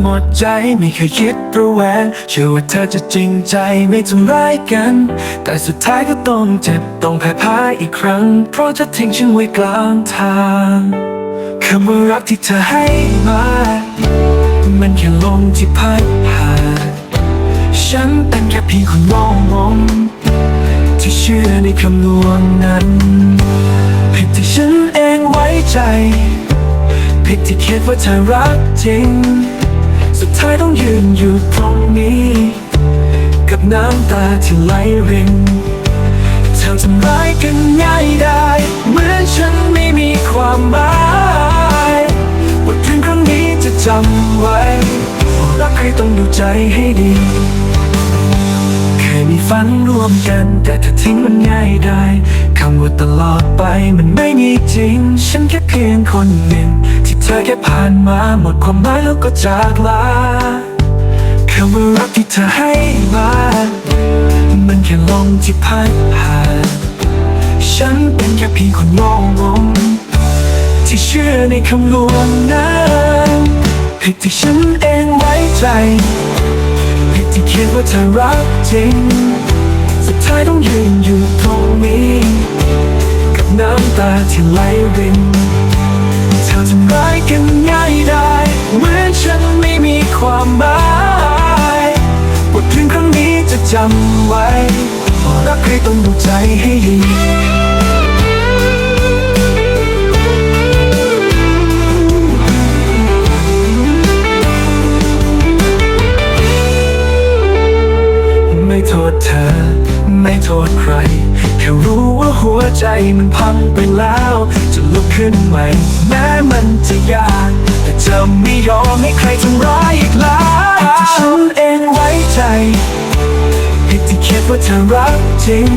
หมดใจไม่เคยคิดระแวงเชื่อว่าเธอจะจริงใจไม่ทำร้ายกัน แต่สุดท้ายก็ต้องเจ็บต้องแพ้พ่ายอีกครั้ง เพราะเธอทิ้งฉันไว้กลางทางคำว่ารักที่เธอให้มา มันแค่ลมที่พัดผ่านฉันเป็นแค่เพียงคนมองมองที่เชื่อในคำลวงนั้นผิดที่ฉันเองไว้ใจผิดที่คิดว่าเธอรักจริง สุดท้ายต้องยืนอยู่ตรงนี้ กับน้ำตาที่ไหลรินเธอทำร้ายกันง่ายได้ เหมือนฉันไม่มีความหมายบทเรียนครั้งนี้จะจำไว้รักใครต้องดูใจให้ดี มีฝันร่วมกัน แต่ถ้าทิ้งมันง่ายได้คำว่าตลอดไปมันไม่มีจริง ฉันแค่เพียงคนหนึ่ง ที่เธอแค่ผ่านมาหมดความหมายแล้วก็จากลาคำว่ารักที่เธอให้มามันแค่ลมที่พัดผ่านฉันเป็นแค่เพียงคนงงงงที่เชื่อในคำลวงนั้นผิดที่ฉันเองไว้ใจ ที่คิดว่าเธอรักจริง สุดท้ายต้องยืนอยู่ตรงนี้ กับน้ำตาที่ไหลรินเธอทำร้ายกันง่ายได้ เหมือนฉันไม่มีความหมายบทเรียนครั้งนี้จะจำไว้รักใครต้องดูใจให้ดี โทษเธอ ไม่โทษใคร แค่รู้ว่าหัวใจมันพังไปแล้ว จะลุกขึ้นใหม่แม้มันจะยาก แต่จะไม่ยอมให้ใครทำร้ายอีกแล้วผิดที่ฉันเองไว้ใจผิดที่คิดว่าเธอรักจริง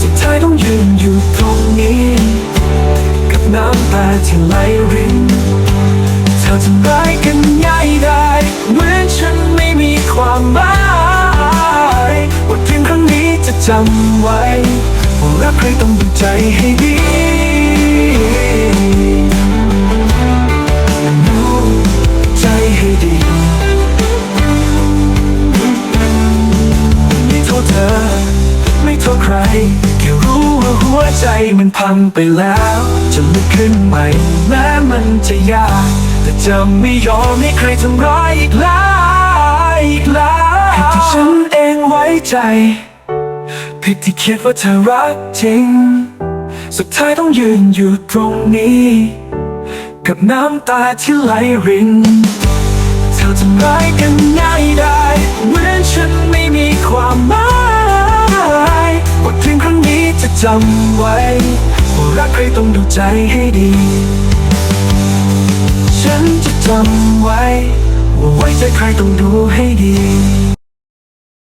สุดท้ายต้องยืนอยู่ตรงนี้ กับน้ำตาที่ไหลริน จำไว้ว่ารักใครต้องดูใจให้ดีดูใจให้ดีไม่โทษเธอ ไม่โทษใคร แค่รู้ว่าหัวใจมันพังไปแล้ว จะลุกขึ้นใหม่แม้มันจะยาก แต่จะไม่ยอมให้ใครทำร้ายอีกแล้วอีกแล้วผิดที่ฉันเองไว้ใจ ผิดที่คิดว่าเธอรักจริง สุดท้ายต้องยืนอยู่ตรงนี้ กับน้ำตาที่ไหลริน เธอทำร้ายกันง่ายได้เหมือนฉันไม่มีความหมายบทเรียนครั้งนี้จะจำไว้ว่ารักใครต้องดูใจให้ดี ฉันจะจำไว้ว่าไว้ใจใครต้องดูให้ดี